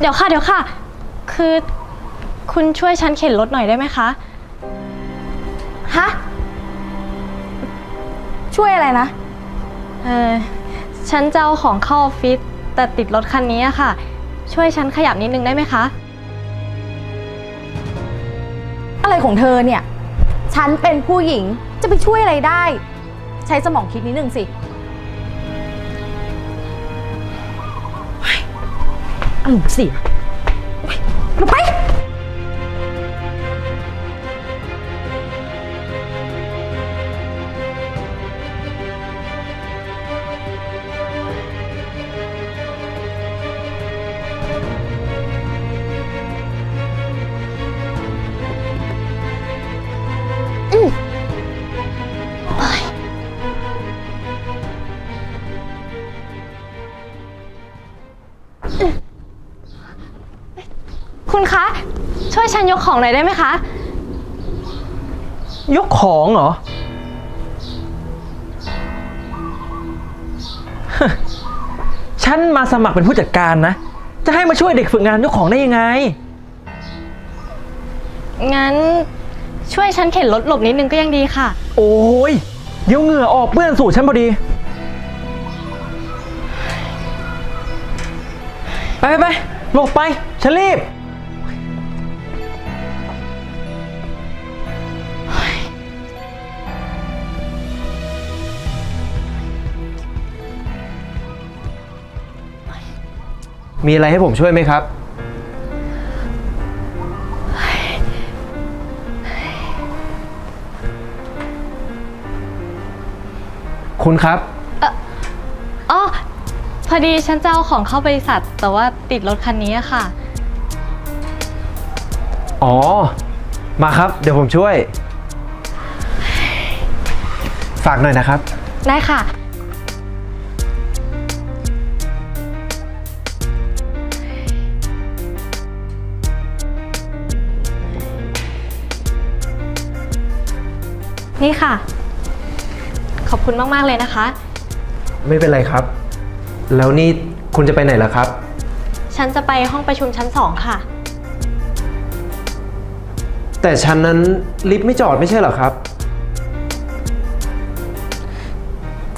เดี๋ยวค่ะ เดี๋ยวค่ะ คือคุณช่วยฉันเข็นรถหน่อยได้ไหมคะ ฮะ ช่วยอะไรนะ เออฉันจะเอาของเข้าออฟฟิศแต่ติดรถคันนี้อะค่ะ ช่วยฉันขยับนิดนึงได้ไหมคะ อะไรของเธอเนี่ย ฉันเป็นผู้หญิงจะไปช่วยอะไรได้ ใช้สมองคิดนิดนึงสิ อารมณ์เสียเฮ้ยลงไป ฉันยกของหน่อยได้ไหมคะ ยกของเหรอ ฉันมาสมัครเป็นผู้จัดการนะ จะให้มาช่วยเด็กฝึกงานยกของได้ยังไง งั้นช่วยฉันเข็นรถหลบนิดนึงก็ยังดีค่ะ โอ้ยเดี๋ยวเหงื่อออกเปื้อนสูตรฉันพอดี ไปไปไปหลบไปฉันรีบ มีอะไรให้ผมช่วยไหมครับ คุณครับ อ๋อ พอดีฉันจะเอาของเข้าบริษัท แต่ว่าติดรถคันนี้อะค่ะ อ๋อ มาครับ เดี๋ยวผมช่วย ฝากหน่อยนะครับ ได้ค่ะ นี่ค่ะ ขอบคุณมาก ๆ เลยนะคะ ไม่เป็นไรครับ แล้วนี่คุณจะไปไหนล่ะครับ ฉันจะไปห้องประชุมชั้นสองค่ะ แต่ชั้นนั้นลิฟต์ไม่จอดไม่ใช่เหรอครับ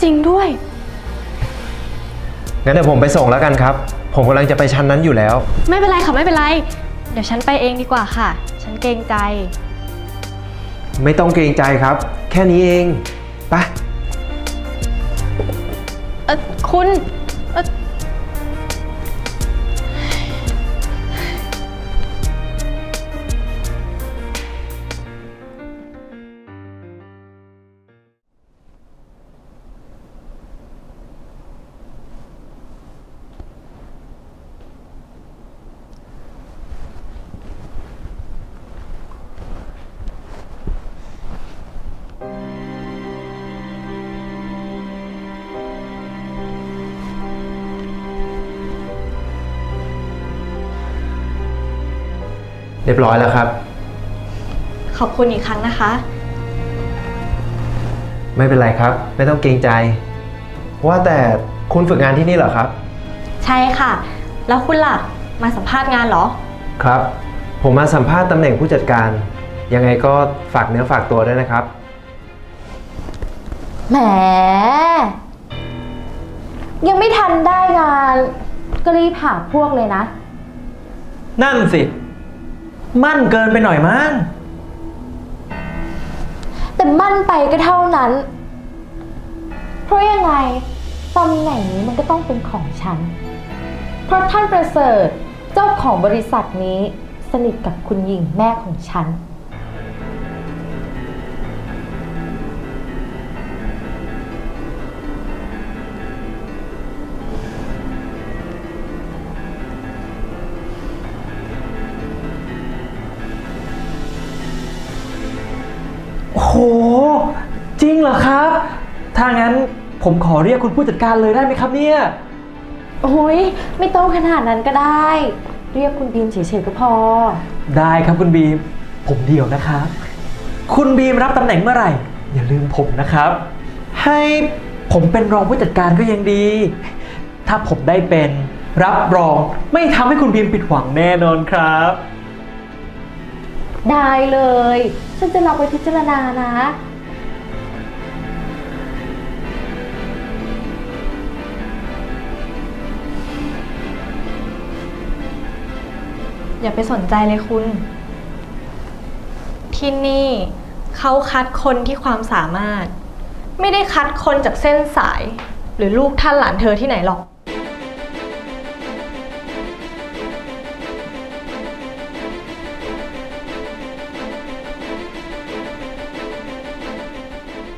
จริงด้วย งั้นเดี๋ยวผมไปส่งแล้วกันครับ ผมกำลังจะไปชั้นนั้นอยู่แล้ว ไม่เป็นไรค่ะ ไม่เป็นไร เดี๋ยวฉันไปเองดีกว่าค่ะ ฉันเกรงใจ ไม่ต้องเกรงใจครับ แค่นี้เอง ไป เออคุณ รียบร้อยแล้วครับ ขอบคุณอีกครั้งนะคะ ไม่เป็นไรครับ ไม่ต้องเกรงใจ ว่าแต่คุณฝึกงานที่นี่เหรอครับ ใช่ค่ะ แล้วคุณล่ะ มาสัมภาษณ์งานเหรอ ครับ ผมมาสัมภาษณ์ตำแหน่งผู้จัดการ ยังไงก็ฝากเนื้อฝากตัวด้วยนะครับ แหม ยังไม่ทันได้งานก็รีบหาพวกเลยนะ นั่นสิ มั่นเกินไปหน่อยมั้ง แต่มั่นไปก็เท่านั้น เพราะยังไงตำแหน่งนี้มันก็ต้องเป็นของฉัน เพราะท่านประเสริฐเจ้าของบริษัทนี้สนิทกับคุณหญิงแม่ของฉัน ถ้างั้นผมขอเรียกคุณผู้จัดการเลยได้ไหมครับเนี่ย โอ้ยไม่ต้องขนาดนั้นก็ได้ เรียกคุณบีมเฉยๆก็พอ ได้ครับคุณบีม ผมเดียวนะครับ คุณบีมรับตำแหน่งเมื่อไหร่ อย่าลืมผมนะครับ ให้ผมเป็นรองผู้จัดการก็ยังดี ถ้าผมได้เป็นรับรองไม่ทำให้คุณพิมพ์ผิดหวังแน่นอนครับ ได้เลย ฉันจะลองไปพิจารณานะ อย่าไปสนใจเลยคุณ ที่นี่เขาคัดคนที่ความสามารถ ไม่ได้คัดคนจากเส้นสาย หรือลูกท่านหลานเธอที่ไหนหรอก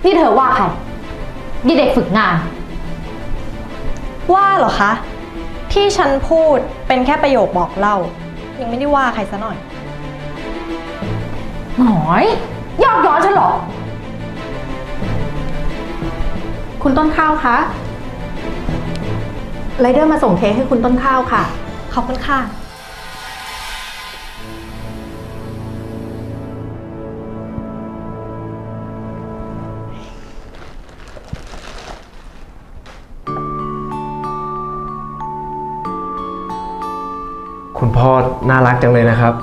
นี่เธอว่าใครยี่เด็กฝึกงาน ว่าเหรอคะ ที่ฉันพูดเป็นแค่ประโยคบอกเล่า ยังไม่ได้ว่าใครซะหน่อย หน่อยยอกย้อนฉันเหรอ คุณต้นข้าวคะไรเดอร์มาส่งเค้กให้คุณต้นข้าวค่ะ ขอบคุณค่ะ คุณพ่อ น่ารักจังเลยนะครับ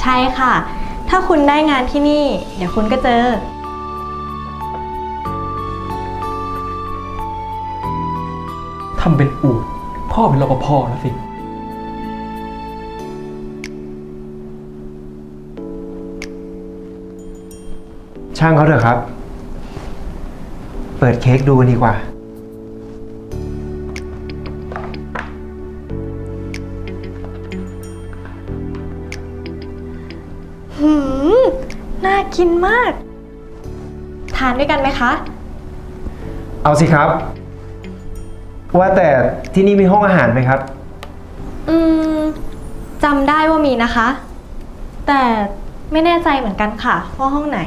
ใช่ค่ะ ถ้าคุณได้งานที่นี่ เดี๋ยวคุณก็เจอ ทำเป็นอูดพ่อเป็นรปภแล้วสิ ช่างเขาเถอะครับ เปิดเค้กดูกันดีกว่า กินมาก ทานด้วยกันไหมคะ เอาสิครับ ว่าแต่ที่นี่มีห้องอาหารไหมครับ อืมจำได้ว่ามีนะคะ แต่ไม่แน่ใจเหมือนกันค่ะว่าห้องไหน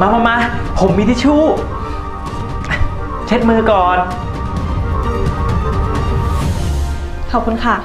มามามาผมมีทิชชู่ เช็ดมือก่อน ขอบคุณค่ะ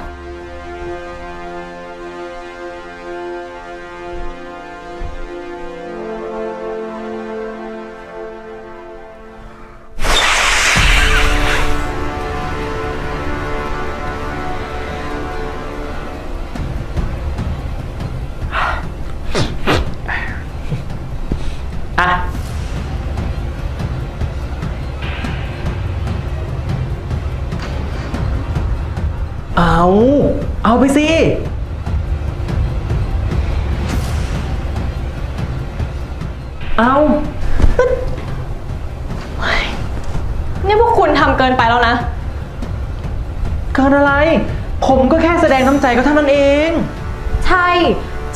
เอาไปสิ เอานี่พวกคุณทำเกินไปแล้วนะ เกินอะไร ผมก็แค่แสดงน้ำใจก็เท่านั้นเอง ใช่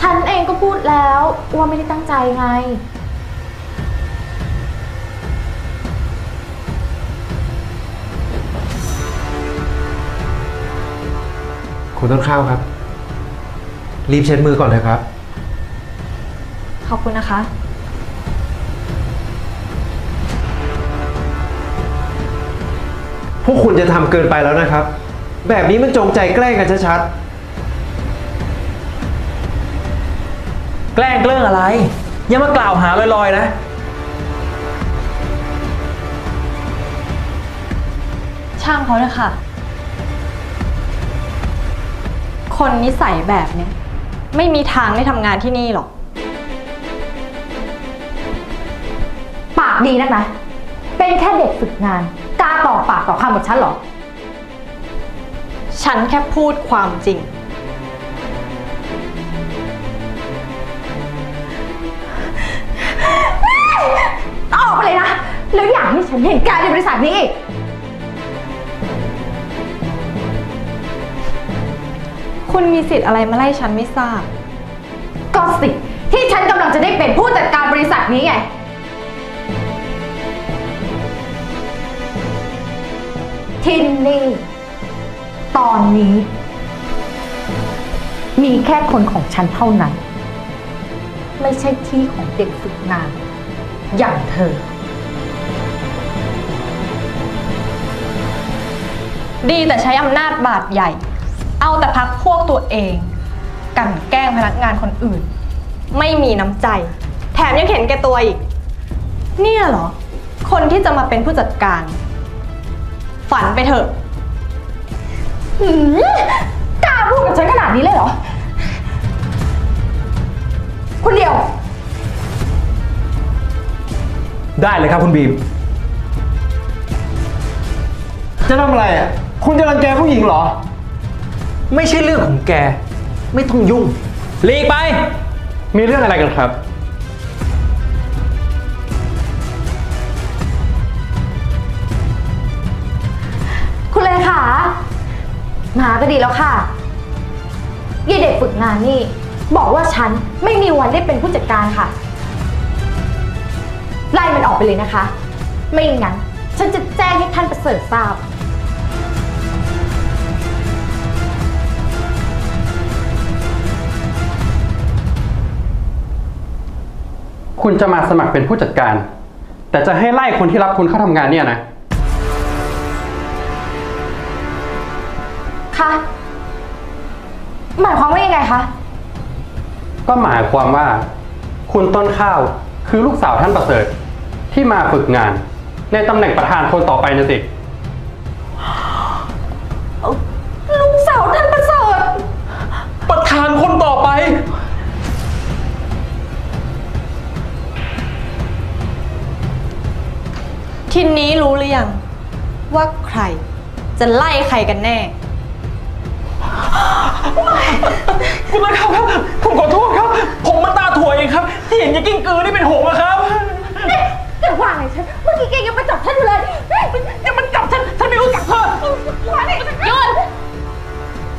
ฉันเองก็พูดแล้วว่าไม่ได้ตั้งใจไง คุณต้นข้าวครับ รีบเช็ดมือก่อนเลยครับ ขอบคุณนะคะ พวกคุณจะทำเกินไปแล้วนะครับ แบบนี้มันจงใจแกล้งกันชัดแกล้งเรื่องอะไร อย่ามากล่าวหาลอยๆนะ ช่างเขาเลยค่ะ คนนิสัยแบบเนี้ยไม่มีทางได้ทำงานที่นี่หรอก ปากดีนักนะ เป็นแค่เด็กฝึกงาน กล้าต่อปากต่อคำกับฉันเหรอ ฉันแค่พูดความจริง ออกไปเลยนะ แล้วอย่างที่ฉันเห็นแการในบริษัทนี้อีก คุณมีสิทธิ์อะไรมาไล่ฉันไม่ทราบ ก็สิที่ฉันกำลังจะได้เป็นผู้จัดการบริษัทนี้ไงที่นี่ ตอนนี้ มีแค่คนของฉันเท่านั้น ไม่ใช่ที่ของเด็กฝึกงาน อย่างเธอ ดีแต่ใช้อำนาจบาดใหญ่ เอาแต่พักพวกตัวเองกลันแกล้งพนักงานคนอื่น ไม่มีน้ำใจ แถมยังเห็นแก่ตัวอีก เนี่ยเหรอ คนที่จะมาเป็นผู้จัดการ ฝันไปเถอะหืมกล้าพูดกับฉันขนาดนี้เลยเหรอ คุณเดียว ได้เลยครับคุณบีม จะทำอะไรอะ คุณจะรังแกผู้หญิงเหรอ ไม่ใช่เรื่องของแก ไม่ต้องยุ่งหลีกไป มีเรื่องอะไรกันครับ คุณเลยค่ะมาก็ดีแล้วค่ะยี่เด็กฝึกงานนี่ บอกว่าฉันไม่มีวันได้เป็นผู้จัดการค่ะ ไล่มันออกไปเลยนะคะ ไม่งั้น ฉันจะแจ้งให้ท่านประเสริฐทราบ คุณจะมาสมัครเป็นผู้จัดการ แต่จะให้ไล่คนที่รับคุณเข้าทำงานเนี่ยนะค่ะหมายความว่ายังไงคะ ก็หมายความว่า คุณต้นข้าวคือลูกสาวท่านประเสริฐ ที่มาฝึกงาน ในตำแหน่งประธานคนต่อไปนะสิ ลูกสาวท่านประเสริฐ ประธานคนต่อไป ทีนี้รู้หรือยัง ว่าใครจะไล่ใครกันแน่ คุณต้นข้าวครับ ผมขอโทษครับ ผมมาตาถั่วเองครับ ที่เห็นยายกิ้งกือนี่เป็นผมอะครับแกว่าไงฉัน เมื่อกี้แกยังมาจับฉันอยู่เลยยังมันจับฉัน ฉันไม่รู้จักเธอว่าไงหยุด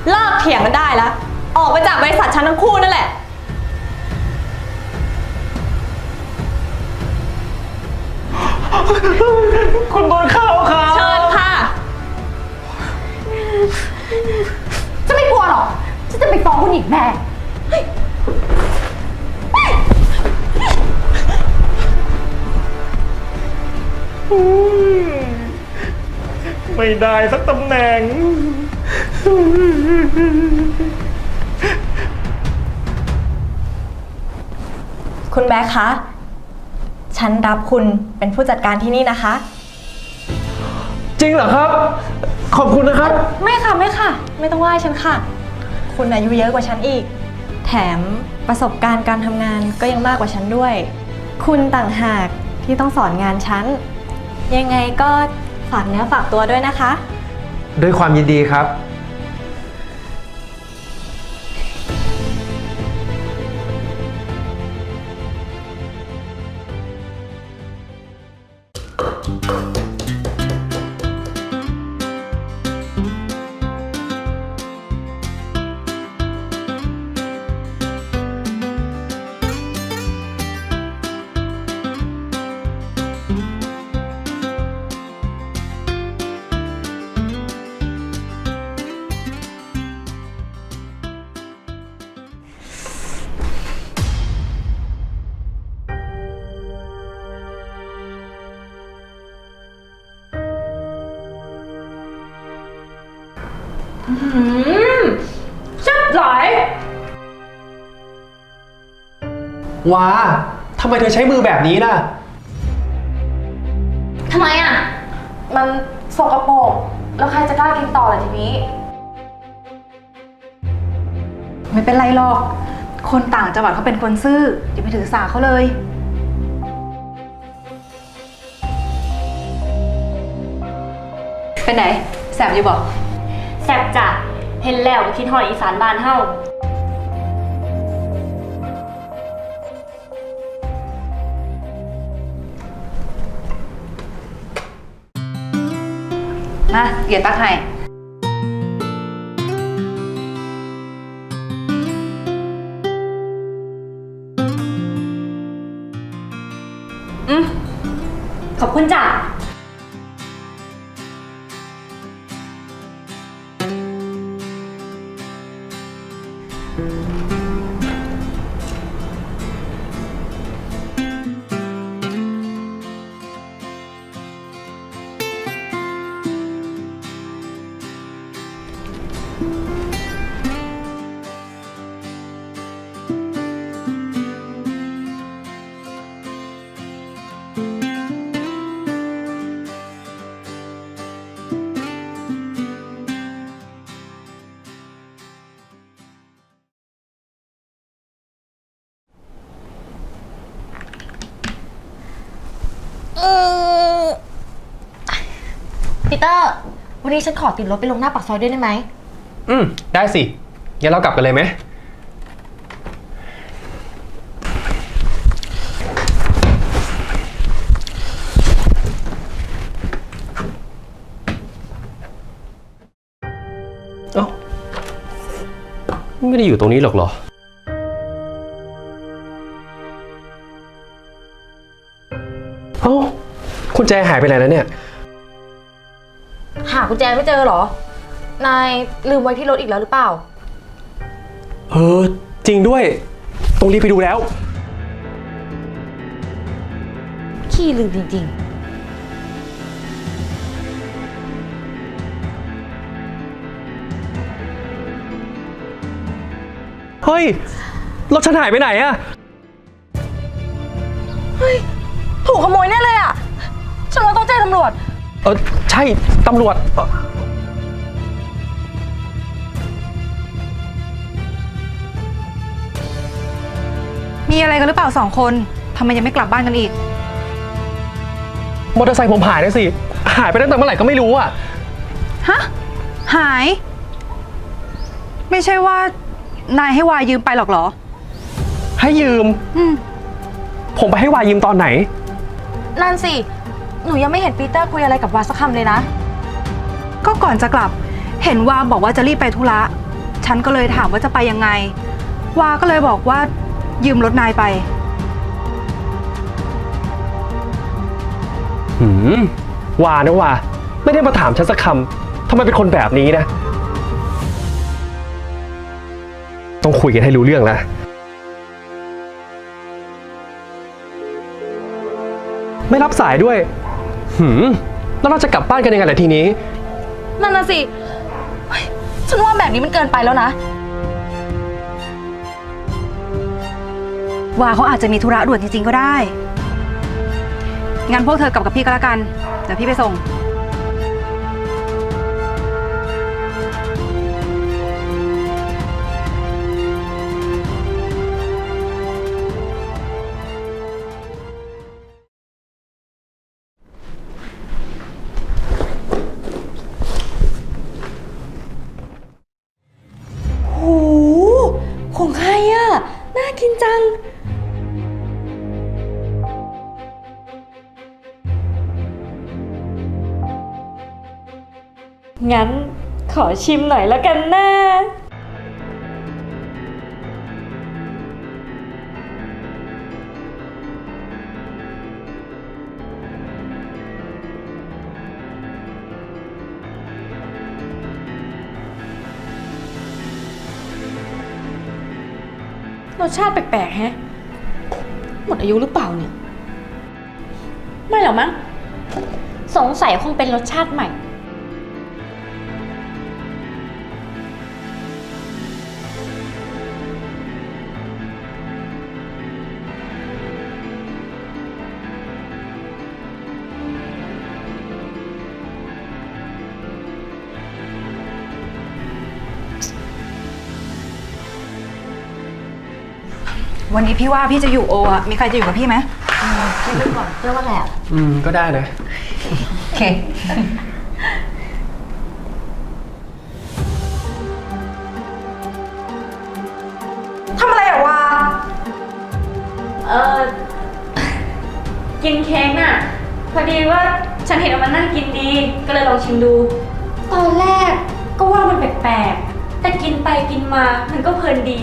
เลิกเถียงกันได้แล้ว ออกไปจากบริษัทฉันทั้งคู่นั่นแหละ คุณต้นข้าวครับ เชิญค่ะ ฉันไม่กลัวหรอก ฉันจะไปฟ้องคุณหญิงแม่ไม่ได้สักตำแหน่ง คุณแบ๊คคะ ฉันรับคุณเป็นผู้จัดการที่นี่นะคะ จริงเหรอครับ ขอบคุณนะครับ ไม่ค่ะไม่ค่ะ ไม่ต้องไหว้ฉันค่ะ คุณอายุเยอะกว่าฉันอีก แถมประสบการณ์การทำงานก็ยังมากกว่าฉันด้วย คุณต่างหากที่ต้องสอนงานฉัน ยังไงก็ฝากเนื้อฝากตัวด้วยนะคะ ด้วยความยินดีครับ ว้าทำไมเธอใช้มือแบบนี้น่ะ ทำไมอะ มันสกปรกแล้วใครจะกล้ากินต่อล่ะทีนี้ ไม่เป็นไรหรอก คนต่างจังหวัดเขาเป็นคนซื่ออย่าไปถือสาเขาเลย เป็นไหน แสบอยู่บอก แซ่บจ้ะเห็นแล้วก็คิดหอยอีสานบ้านเฮา มาเดี๋ยวตักให้ขอบคุณจ้ะ ปีเตอร์ วันนี้ฉันขอติดรถไปลงหน้าปากซอยด้วยได้ไหม อืม ได้สิงั้นเรากลับกันเลยไหม เอ้า ไม่ได้อยู่ตรงนี้หรอกเหรอ เอ้า คุณแจหายไปไหนแล้วเนี่ย กุญแจไม่เจอเหรอ นายลืมไว้ที่รถอีกแล้วหรือเปล่า เออ จริงด้วย ต้องรีบไปดูแล้ว ขี้ลืมจริงเฮ้ย รถฉันหายไปไหนอะๆถูกขโมยแน่เลยอะ ฉันว่าต้องแจ้งตำรวจ เออใช่ ตำรวจเอ่อมีอะไรกันหรือเปล่าสองคนทำไมยังไม่กลับบ้านกันอีก มอเตอร์ไซค์ผมหายนะสิ หายไปตั้งแต่เมื่อไหร่ก็ไม่รู้อะฮะ หาย ไม่ใช่ว่านายให้วายยืมไปหรอกเหรอ ให้ยืม อืม ผมไปให้วายยืมตอนไหน นั่นสิ หนูยังไม่เห็นปีเตอร์คุยอะไรกับวาสักคำเลยนะ ก็ก่อนจะกลับ เห็นวาบอกว่าจะรีบไปธุระ ฉันก็เลยถามว่าจะไปยังไง วาก็เลยบอกว่ายืมรถนายไป หืมวานะวาไม่ได้มาถามฉันสักคำทำไมเป็นคนแบบนี้นะ ต้องคุยกันให้รู้เรื่องแล้ว ไม่รับสายด้วย หืมแล้วเราจะกลับบ้านกันยังไงล่ะทีนี้ นั่นน่ะสิเฮ้ยฉันว่าแบบนี้มันเกินไปแล้วนะวาเขาอาจจะมีธุระด่วนจริงๆก็ได้ งั้นพวกเธอกลับกับพี่ก็แล้วกัน เดี๋ยวพี่ไปส่ง อชิมหน่อยแล้วกันนะรสชาติแปลกๆแฮะ หมดอายุหรือเปล่าเนี่ย ไม่หรอกมั้ง สงสัยคงเป็นรสชาติใหม่ วันนี้พี่ว่าพี่จะอยู่โออะมีใครจะอยู่กับพี่ไหมไม่รู้ก่อนเรื่องว่าอะไรอะอืม ก็ได้นะ โอเค ทำอะไรอะวาเออกินเค้กน่ะ พอดีว่าฉันเห็นว่ามันน่ากินดี ก็เลยลองชิมดู ตอนแรกก็ว่ามันแปลกๆ แต่กินไปกินมามันก็เพลินดี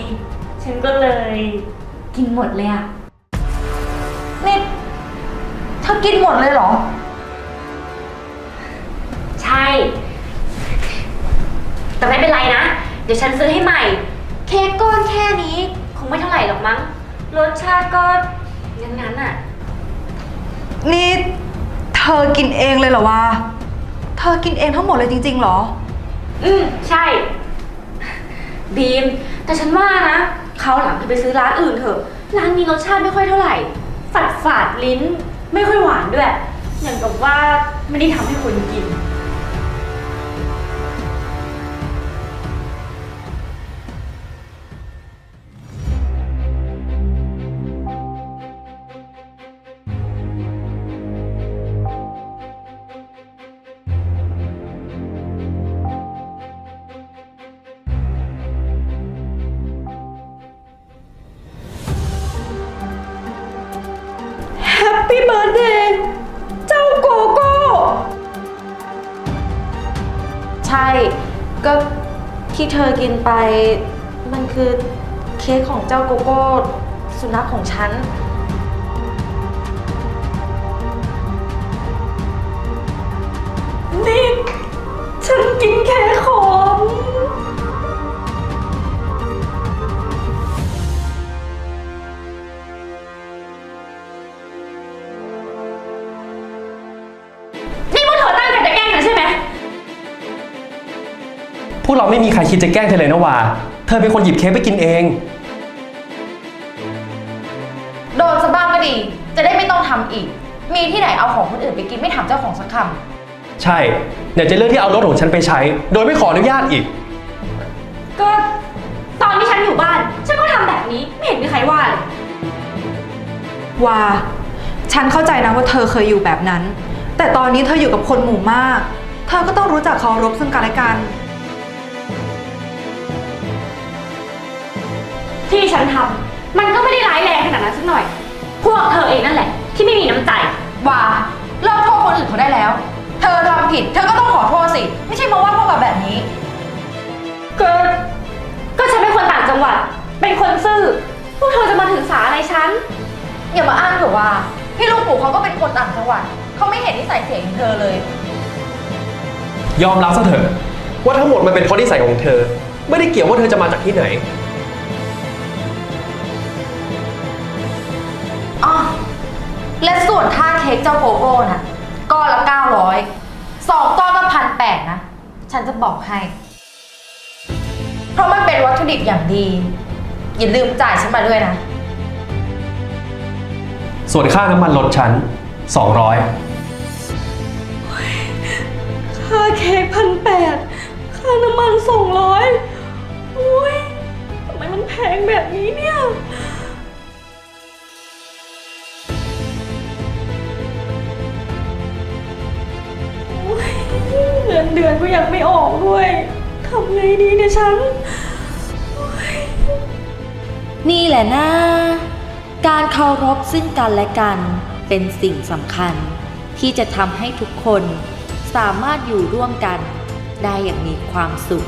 ฉันก็เลย กินหมดเลยอะนี่เธอกินหมดเลยเหรอ ใช่ แต่ไม่เป็นไรนะ เดี๋ยวฉันซื้อให้ใหม่แเค้กก้อนแค่นี้ คงไม่เท่าไหร่หรอกมั้ง รสชาติก็งั้นๆอะ นี่เธอกินเองเลยเหรอวะ เธอกินเองทั้งหมดเลยจริงๆเหรอ อืมใช่ บีม แต่ฉันว่านะ เขาวหลังที่ไปซื้อร้านอื่นเถอะ ร้านนี้รสชาติไม่ค่อยเท่าไหร่ ฝาดฝาดลิ้น ไม่ค่อยหวานด้วย อย่างกับว่าไม่ได้ทำให้คนกิน ก็ที่เธอกินไป มันคือเค้กของเจ้าโกโก้สุนัขของฉัน นี่ ฉันกิน เราไม่มีใครคิดจะแกล้งเธอเลยนะวาเธอเป็นคนหยิบเค้กไปกินเอง โดนซะบ้างก็ดี จะได้ไม่ต้องทำอีก มีที่ไหนเอาของคนอื่นไปกินไม่ถามเจ้าของสักคใช่ไหนจะเรื่องที่เอารถของฉันไปใช้ โดยไม่ขออนุญาตอีก ก็ตอนที่ฉันอยู่บ้าน ฉันก็ทำแบบนี้ไม่เห็นมีใครว่าเลย ว่าฉันเข้าใจนะว่าเธอเคยอยู่แบบนั้น แต่ตอนนี้เธออยู่กับคนหมู่มาก เธอก็ต้องรู้จักเคารพซึ่งกันและกัน ที่ฉันทำมันก็ไม่ได้ร้ายแรงขนาดนั้นสักหน่อย พวกเธอเองนั่นแหละ ที่ไม่มีน้ำใจำว่าเลิกโทษคนอื่นเขาได้แล้ว เธอทำผิด เธอก็ต้องขอโทษสิ ไม่ใช่มาว่าพวกเราแบบนี้ ก็ก็ฉันเป็นคนต่างจังหวัด เป็นคนซื่อ พวกเธอจะมาถือสาอะไรฉัน อย่ามาอ้างเถอะว่า พี่ลูกหมูเขาก็เป็นคนต่างจังหวัด เขาไม่เห็นนิสัยเสียของเธอเลย ยอมรับซะเถอะว่าทั้งหมดมันเป็นเพราะนิสัยของเธอ ไม่ได้เกี่ยวว่าเธอจะมาจากที่ไหน และส่วนค่าเค้กเจ้าโกโก้น่ะก้อนละ 900สองก้อนก็พันแปดนะ ฉันจะบอกให้ เพราะมันเป็นวัตถุดิบอย่างดี อย่าลืมจ่ายฉันมาด้วยนะ ส่วนค่าน้ำมันรถฉัน200 ค่าเค้กพันแปดค่าน้ำมันสองร้อยโอ้ยทำไมมันแพงแบบนี้เนี่ย เงินเดือนก็ยังไม่ออกด้วยทำไงดีเนี่ยฉัน นี่แหละนะ การเคารพซึ่งกันและกันเป็นสิ่งสำคัญ ที่จะทำให้ทุกคนสามารถอยู่ร่วมกันได้อย่างมีความสุข